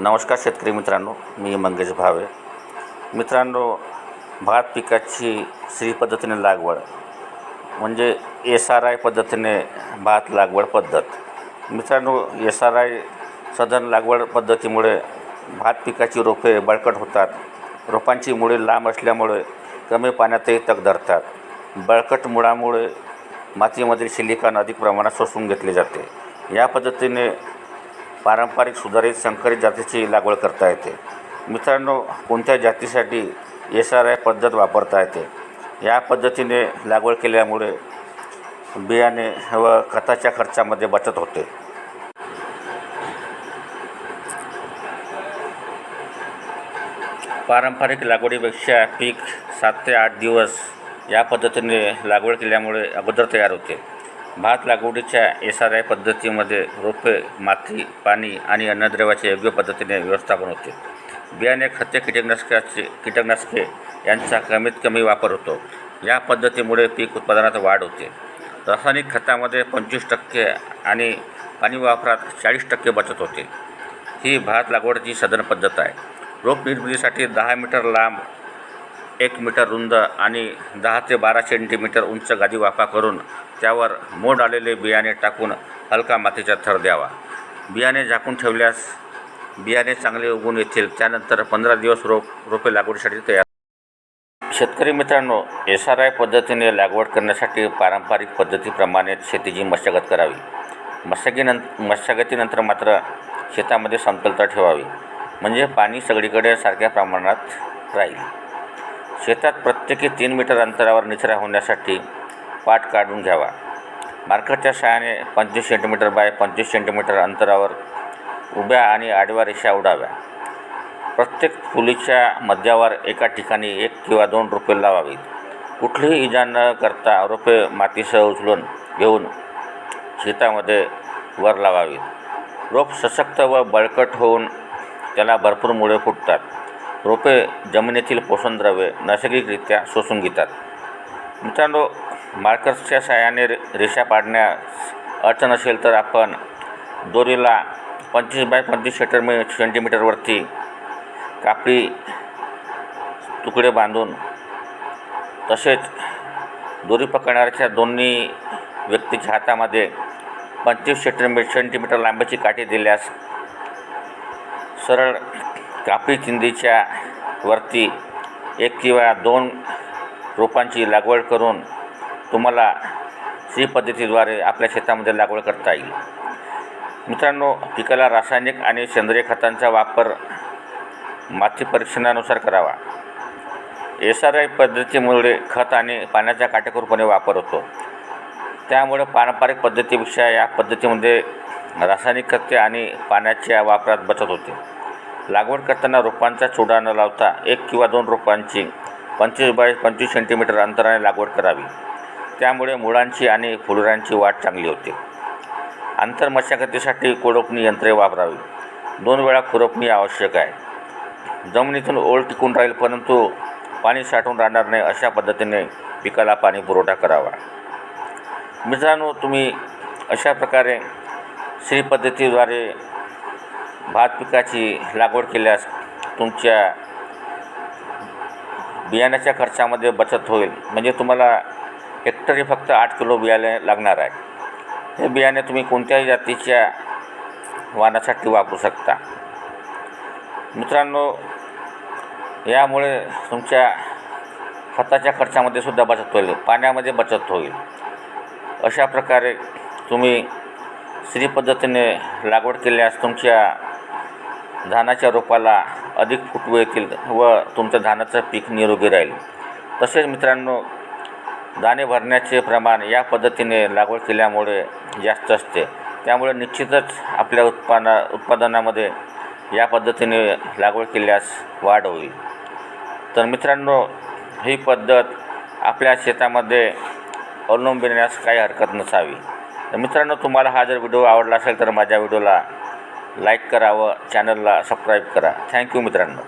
नमस्कार शेतकरी मित्रांनो मी मंगेश भावे. मित्रांनो भात पिकाची श्री पद्धतीने लागवड म्हणजे एस आर आय पद्धतीने भात लागवड पद्धत. मित्रांनो एस आर आय सधन लागवड पद्धतीमुळे भात पिकाची रोपे बळकट होतात. रोपांची मुळे लांब असल्यामुळे कमी पाण्यातही तग धरतात. बळकट मुळामुळे मातीमधील सिलिकॉन अधिक प्रमाणात शोषून घेतले जाते. या पद्धतीने पारंपरिक सुधारित संकरित जातीची लागवड करता येते. मित्रांनो कोणत्या जातीसाठी एस आर आय पद्धत वापरता येते? या पद्धतीने लागवड केल्यामुळे बियाणे व खताच्या खर्चामध्ये बचत होते. पारंपरिक लागवडीपेक्षा पीक सात ते आठ दिवस या पद्धतीने लागवड केल्यामुळे अगोदर तयार होते. भात लागवडीच्या एस आर आय पद्धतीमध्ये रोपे माती पाणी आणि अन्नद्रव्याचे योग्य पद्धतीने व्यवस्थापन होते. बियाणे खते कीटकनाशकाचे कीटकनाशके यांचा कमीत कमी वापर होतो. या पद्धतीमुळे पीक उत्पादनात वाढ होते. रासायनिक खतामध्ये पंचवीस टक्के आणि पाणी वापरात चाळीस टक्के बचत होते. ही भात लागवडीची सधन पद्धत आहे. रोप निर्मितीसाठी दहा मीटर लांब एक मीटर रुंद आणि दहा ते बारा सेंटीमीटर उंच गादी वाफा करून त्यावर मोड आलेले बियाणे टाकून हलका मातीचा थर द्यावा. बियाणे झाकून ठेवल्यास बियाणे चांगले उगून येतील. त्यानंतर पंधरा दिवस रोप रोपे लागवडीसाठी तयार. शेतकरी मित्रांनो एस आर आय पद्धतीने लागवड करण्यासाठी पारंपरिक पद्धतीप्रमाणे शेतीची मशागत करावी. मशागीनं मशागतीनंतर मात्र शेतामध्ये समतलता ठेवावी. म्हणजे पाणी सगळीकडे सारख्या प्रमाणात राहील. शेतात प्रत्येकी तीन मीटर अंतरावर निचरा होण्यासाठी पाट काढून घ्यावा. मार्करच्या सहाय्याने पंचवीस सेंटीमीटर बाय पंचवीस सेंटीमीटर अंतरावर उभ्या आणि आडव्या रेषा उडाव्या. प्रत्येक फुलीच्या मध्यावर एका ठिकाणी एक किंवा दोन रोपे लावावीत. कुठलीही इजा न करता रोपे मातीसह उचलून घेऊन शेतामध्ये वर लावावीत. रोप सशक्त व बळकट होऊन त्याला भरपूर मुळे फुटतात. रोपे जमिनीतील पोषणद्रव्ये नैसर्गिकरित्या शोषून घेतात. मित्रांनो मार्कर्सच्या सहाय्याने रे रेषा पाडण्यास अडचण असेल तर आपण दोरीला पंचवीस बाय पंचवीस सेंटीमी सेंटीमीटरवरती कापडी तुकडे बांधून तसेच दोरी पकडणाऱ्याच्या दोन्ही व्यक्तीच्या हातामध्ये पंचवीस सेंटीमी सेंटीमीटर लांबीची काठी दिल्यास सरळ कापडी चिंधीच्या वरती एक किंवा दोन रोपांची लागवड करून तुम्हाला श्री पद्धतीद्वारे आपल्या शेतामध्ये लागवड करता येईल. मित्रांनो पिकाला रासायनिक आणि सेंद्रिय खतांचा वापर माती परीक्षणानुसार करावा. एस आर आय पद्धतीमुळे खत आणि पाण्याचा काटेकोरपणे वापर होतो. त्यामुळे पारंपरिक पद्धतीपेक्षा या पद्धतीमध्ये रासायनिक खते आणि पाण्याच्या वापरात बचत होते. लागवड करताना रोपांचा चुडा न लावता एक किंवा दोन रोपांची पंचवीस बाय पंचवीस सेंटीमीटर अंतराने लागवड करावी. त्यामुळे मुळांची आणि फुलरांची वाढ चांगली होते. आंतरमशागतीसाठी कोळपणी यंत्रे वापरावी. दोन वेळा खुरपणी आवश्यक आहे. जमिनीतून ओळ टिकून राहील परंतु पाणी साठून राहणार नाही अशा पद्धतीने पिकाला पाणी पुरवठा करावा. मित्रांनो तुम्ही अशा प्रकारे श्री पद्धतीद्वारे भात पिकाची लागवड केल्यास तुमच्या बियाण्याच्या खर्चामध्ये बचत होईल. म्हणजे तुम्हाला हेक्टरी फक्त आठ किलो बियाणे लागणार आहे. हे बियाणे तुम्ही कोणत्याही जातीच्या वाणासाठी वापरू शकता. मित्रांनो यामुळे तुमच्या खताच्या खर्चामध्ये सुद्धा बचत होईल. पाण्यामध्ये बचत होईल. अशा प्रकारे तुम्ही श्री पद्धतीने लागवड केल्यास तुमच्या धानाच्या रोपाला अधिक फुटवे येतील व तुमचं धानाचं पीक निरोगी राहील. तसेच मित्रांनो दाणे भरण्याचे प्रमाण या पद्धतीने लागवड केल्यामुळे जास्त असते. त्यामुळे निश्चितच आपल्या उत्पादना उत्पादनामध्ये या पद्धतीने लागवड केल्यास वाढ होईल. तर मित्रांनो ही पद्धत आपल्या शेतामध्ये अवलंबिण्यास काही हरकत नसावी. तर मित्रांनो तुम्हाला हा जर व्हिडिओ आवडला असेल तर माझ्या व्हिडिओला लाईक करावं चॅनलला सबस्क्राईब करा. थँक्यू मित्रांनो.